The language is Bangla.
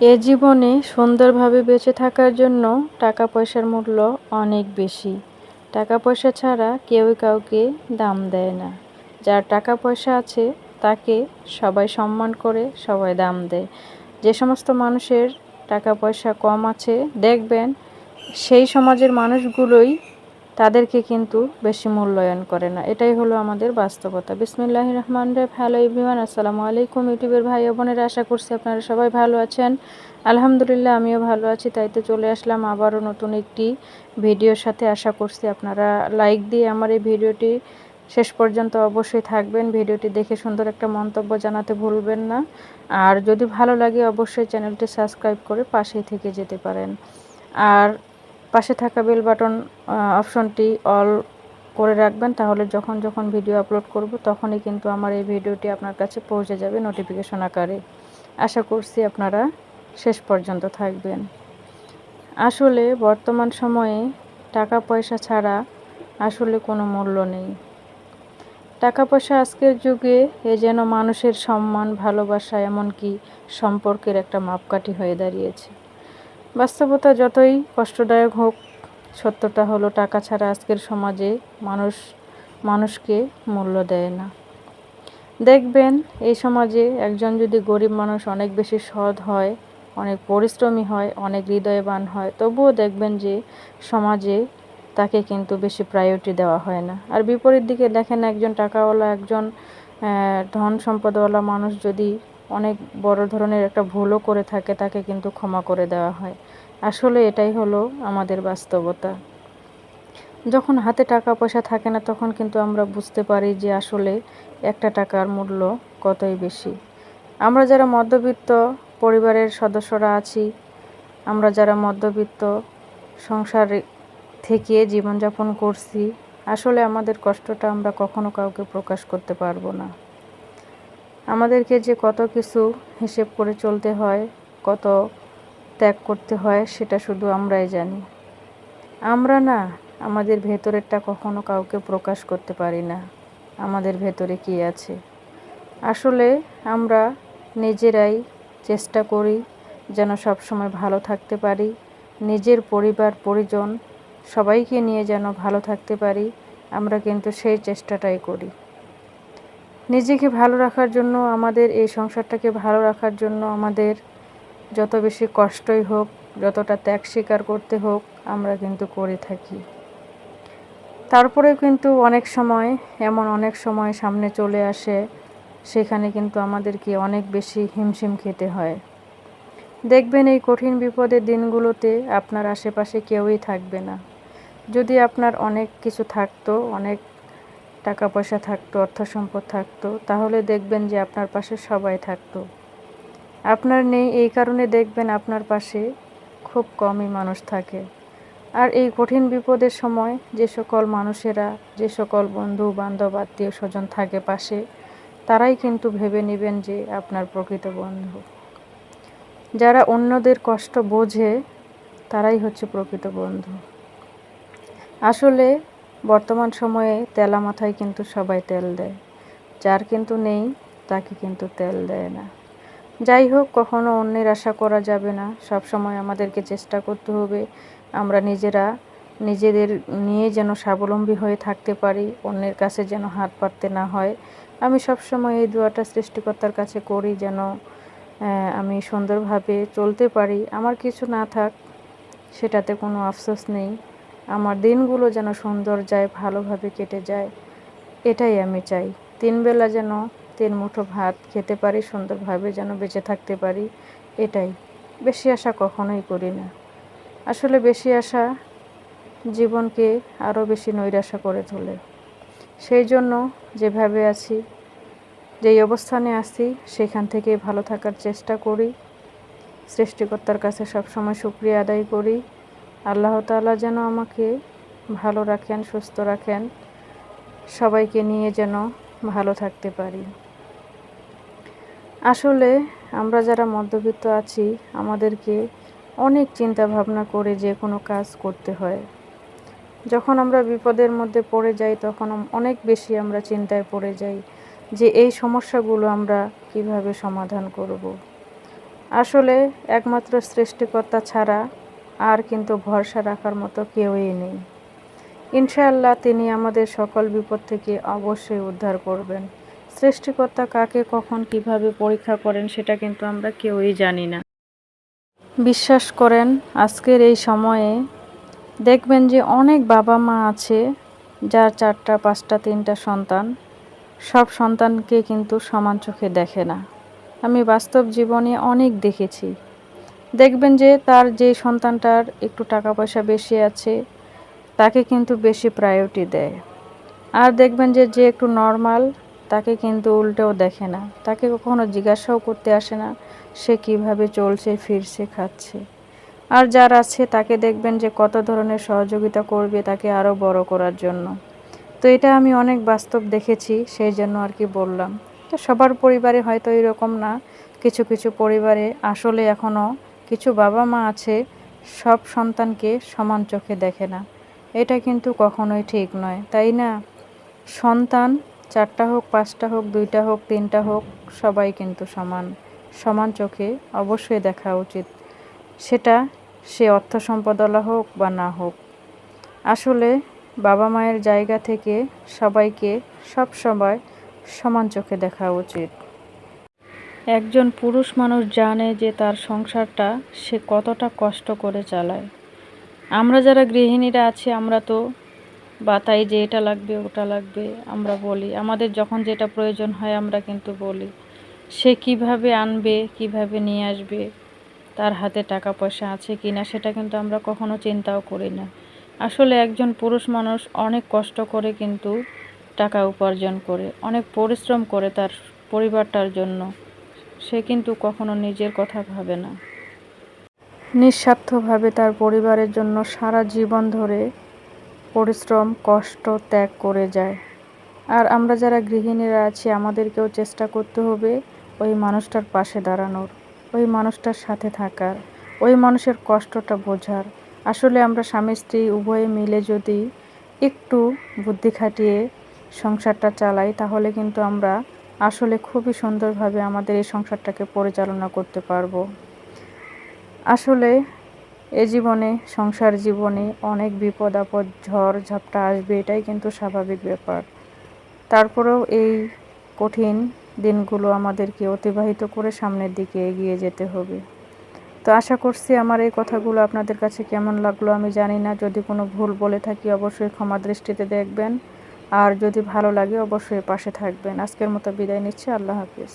এ জীবনে সুন্দরভাবে বেঁচে থাকার জন্য টাকা পয়সার মূল্য অনেক বেশি। টাকা পয়সা ছাড়া কেউই কাউকে দাম দেয় না। যার টাকা পয়সা আছে, তাকে সবাই সম্মান করে সবাই দাম দেয়। যে সমস্ত মানুষের টাকা পয়সা কম আছে, দেখবেন সেই সমাজের মানুষগুলোই তাদেরকে কিন্তু বেশি মূল্যায়ন করে না। এটাই হলো আমাদের বাস্তবতা। বিসমিল্লাহ রহমান রেফ হ্যালো ইভিমান আসসালামু আলাইকুম ইউটিউবের ভাই বোনেরা। আশা করছি আপনারা সবাই ভালো আছেন। আলহামদুলিল্লাহ, আমিও ভালো আছি। তাই তো চলে আসলাম আবারও নতুন একটি ভিডিওর সাথে। আশা করছি আপনারা লাইক দিয়ে আমার এই ভিডিওটি শেষ পর্যন্ত অবশ্যই থাকবেন। ভিডিওটি দেখে সুন্দর একটা মন্তব্য জানাতে ভুলবেন না। আর যদি ভালো লাগে, অবশ্যই চ্যানেলটি সাবস্ক্রাইব করে পাশেই থেকে যেতে পারেন। আর পাশে থাকা বেল বাটন অপশনটি অল করে রাখবেন। তাহলে যখন যখন ভিডিও আপলোড করব, তখনই কিন্তু আমার এই ভিডিওটি আপনার কাছে পৌঁছে যাবে নোটিফিকেশন আকারে। আশা করছি আপনারা শেষ পর্যন্ত থাকবেন। আসলে বর্তমান সময়ে টাকা পয়সা ছাড়া আসলে কোনো মূল্য নেই। টাকা পয়সা আজকের যুগে এ যেন মানুষের সম্মান, ভালোবাসা, এমনকি সম্পর্কের একটা মাপকাঠি হয়ে দাঁড়িয়েছে। বাস্তবতা যতই কষ্টদায়ক হোক সত্যটা হলো টাকা ছাড়া আজকের সমাজে মানুষ, মানুষকে মূল্য দেয় না। দেখবেন, এই সমাজে একজন যদি গরিব মানুষ অনেক বেশি সৎ হয়, অনেক পরিশ্রমী হয়, অনেক হৃদয়বান হয়, তবুও দেখবেন যে সমাজে তাকে কিন্তু বেশি প্রায়োরিটি দেওয়া হয় না। আর বিপরীত দিকে দেখেন একজন টাকাওয়ালা, একজন ধন সম্পদওয়ালা মানুষ যদি অনেক বড় ধরনের একটা ভুলও করে থাকে, তাকে কিন্তু ক্ষমা করে দেওয়া হয়। আসলে এটাই হলো আমাদের বাস্তবতা। যখন হাতে টাকা পয়সা থাকে না, তখন কিন্তু আমরা বুঝতে পারি যে আসলে একটা টাকার মূল্য কতই বেশি। আমরা যারা মধ্যবিত্ত পরিবারের সদস্যরা আছি, আমরা যারা মধ্যবিত্ত সংসার থেকে জীবনযাপন করছি, আসলে আমাদের কষ্টটা আমরা কখনো কাউকে প্রকাশ করতে পারব না। আমাদেরকে যে কত কিছু হিসেব করে চলতে হয়, কত ত্যাগ করতে হয়, সেটা শুধু আমরাই জানি। আমরা না, আমাদের ভেতরেরটা কখনো কাউকে প্রকাশ করতে পারি না। আমাদের ভেতরে কি আছে? আসলে আমরা নিজেরাই চেষ্টা করি যেন সবসময় ভালো থাকতে পারি। নিজের পরিবার, পরিজন সবাইকে নিয়ে যেন ভালো থাকতে পারি। আমরা কিন্তু সেই চেষ্টাটাই করি। নিজেকে ভালো রাখার জন্য, আমাদের এই সংসারটাকে ভালো রাখার জন্য আমাদের যত বেশি কষ্টই হোক, যতটা ত্যাগ স্বীকার করতে হোক, আমরা কিন্তু করে থাকি। তারপরেও কিন্তু অনেক সময়, এমন অনেক সময় সামনে চলে আসে, সেখানে কিন্তু আমাদেরকে অনেক বেশি হিমশিম খেতে হয়। দেখবেন এই কঠিন বিপদের দিনগুলোতে আপনার আশেপাশে কেউই থাকবে না। যদি আপনার অনেক কিছু থাকতো, অনেক টাকা পয়সা থাকতো অর্থ সম্পদ থাকতো, তাহলে দেখবেন যে আপনার পাশে সবাই থাকতো। আপনার নেই, এই কারণে দেখবেন আপনার পাশে খুব কমই মানুষ থাকে। আর এই কঠিন বিপদের সময় যে সকল মানুষেরা, যে সকল বন্ধু, বান্ধব, আত্মীয় স্বজন থাকে পাশে, তারাই কিন্তু ভেবে নেবেন যে আপনার প্রকৃত বন্ধু। যারা অন্যদের কষ্ট বোঝে, তারাই হচ্ছে প্রকৃত বন্ধু। আসলে বর্তমান সময়ে তেলা মাথায় কিন্তু সবাই তেল দেয়। যার কিন্তু নেই, তাকে কিন্তু তেল দেয় না। যাই হোক, কখনো অন্যের আশা করা যাবে না। সব সময় আমাদেরকে চেষ্টা করতে হবে। আমরা নিজেরা, নিজেদের নিয়ে যেন স্বাবলম্বী হয়ে থাকতে পারি, অন্যের কাছে যেন হাত পাততে না হয়। আমি সব সময় এই দোয়াটা সৃষ্টিকর্তার কাছে করি যেন আমি সুন্দরভাবে চলতে পারি। আমার কিছু না থাক, সেটাতে কোনো আফসোস নেই। আমার দিনগুলো যেন সুন্দর যায়, ভালোভাবে কেটে যায়, এটাই আমি চাই। তিনবেলা যেন তিন মুঠো ভাত খেতে পারি, সুন্দরভাবে যেন বেঁচে থাকতে পারি, এটাই। বেশি আশা কখনোই করি না। আসলে বেশি আশা জীবনকে আরও বেশি নৈরাশা করে তোলে। সেই জন্য যেভাবে আছি, যেই অবস্থানে আছি, সেখান থেকে ভালো থাকার চেষ্টা করি। সৃষ্টিকর্তার কাছে সবসময় শুক্রিয়া আদায় করি। আল্লাহ তালা যেন আমাকে ভালো রাখেন, সুস্থ রাখেন। সবাইকে নিয়ে যেন ভালো থাকতে পারি। আসলে আমরা যারা মধ্যবিত্ত আছি, আমাদেরকে অনেক চিন্তা ভাবনা করে যে কোনো কাজ করতে হয়। যখন আমরা বিপদের মধ্যে পড়ে যাই, তখন অনেক বেশি আমরা চিন্তায় পড়ে যাই যে এই সমস্যাগুলো আমরা কীভাবে সমাধান করব। আসলে একমাত্র সৃষ্টিকর্তা ছাড়া আর কিন্তু ভরসা রাখার মতো কেউই নেই। ইনশাআল্লাহ তিনি আমাদের সকল বিপদ থেকে অবশ্যই উদ্ধার করবেন। সৃষ্টিকর্তা কাকে কখন কীভাবে পরীক্ষা করেন সেটা কিন্তু আমরা কেউই জানি না। বিশ্বাস করেন, আজকের এই সময়ে দেখবেন যে অনেক বাবা মা আছে, যার চারটা, পাঁচটা, তিনটা সন্তান। সব সন্তানকে কিন্তু সমান চোখে দেখে না। আমি বাস্তব জীবনে অনেক দেখেছি। দেখবেন যে তার যে সন্তানটার একটু টাকা পয়সা বেশি আছে, তাকে কিন্তু বেশি প্রায়োরিটি দেয়। আর দেখবেন যে যে একটু নর্মাল তাকে কিন্তু উল্টেও দেখে না। তাকে কখনো জিজ্ঞাসাও করতে আসে না, সে কীভাবে চলছে, ফিরছে, খাচ্ছে। আর যার আছে, তাকে দেখবেন যে কত ধরনের সহযোগিতা করবে তাকে আরও বড় করার জন্য। তো এটা আমি অনেক বাস্তব দেখেছি, সেই জন্য আর কি বললাম। তো সবার পরিবারে হয়তো এরকম না, কিছু কিছু পরিবারে আসলে এখনও কিছু বাবা মা আছে, সব সন্তানকে সমান চোখে দেখে না। এটা কিন্তু কখনোই ঠিক নয়, তাই না? সন্তান চারটা হোক, পাঁচটা হোক, দুইটা হোক, তিনটা হোক, সবাই কিন্তু সমান। সমান চোখে অবশ্যই দেখা উচিত। সেটা সে অর্থ সম্পদওয়ালা হোক বা না হোক। আসলে বাবা মায়ের জায়গা থেকে সবাইকে সব সময় সমান চোখে দেখা উচিত। একজন পুরুষ মানুষ জানে যে তার সংসারটা সে কতটা কষ্ট করে চালায়। আমরা যারা গৃহিণীরা আছি, আমরা তো বাতাই যে এটা লাগবে, ওটা লাগবে, আমরা বলি। আমাদের যখন যেটা প্রয়োজন হয়, আমরা কিন্তু বলি। সে কীভাবে আনবে, কীভাবে নিয়ে আসবে, তার হাতে টাকা পয়সা আছে কি না সেটা কিন্তু আমরা কখনো চিন্তাও করি না। আসলে একজন পুরুষ মানুষ অনেক কষ্ট করে কিন্তু টাকা উপার্জন করে, অনেক পরিশ্রম করে তার পরিবারটার জন্য। সে কিন্তু কখনো নিজের কথা ভাবে না। নিঃস্বার্থভাবে তার পরিবারের জন্য সারা জীবন ধরে পরিশ্রম, কষ্ট ত্যাগ করে যায়। আর আমরা যারা গৃহিণীরা আছি, আমাদেরকেও চেষ্টা করতে হবে ওই মানুষটার পাশে দাঁড়ানোর, ওই মানুষটার সাথে থাকার, ওই মানুষের কষ্টটা বোঝার। আসলে আমরা স্বামী স্ত্রী উভয়ে মিলে যদি একটু বুদ্ধি খাটিয়ে সংসারটা চালাই, তাহলে কিন্তু আমরা আসলে খুবই সুন্দরভাবে আমাদের এই সংসারটাকে পরিচালনা করতে পারব। আসলে এ জীবনে, সংসার জীবনে অনেক বিপদ, আপদ, ঝড়, ঝাপটা আসবে, এটাই কিন্তু স্বাভাবিক ব্যাপার। তারপরেও এই কঠিন দিনগুলো আমাদেরকে অতিবাহিত করে সামনের দিকে এগিয়ে যেতে হবে। তো আশা করছি আমার এই কথাগুলো আপনাদের কাছে কেমন লাগল আমি জানি না। যদি কোনো ভুল বলে থাকি অবশ্যই ক্ষমা দৃষ্টিতে দেখবেন। আর যদি ভালো লাগে অবশ্যই পাশে থাকবেন। আজকের মতো বিদায় নিচ্ছি। আল্লাহ হাফিজ।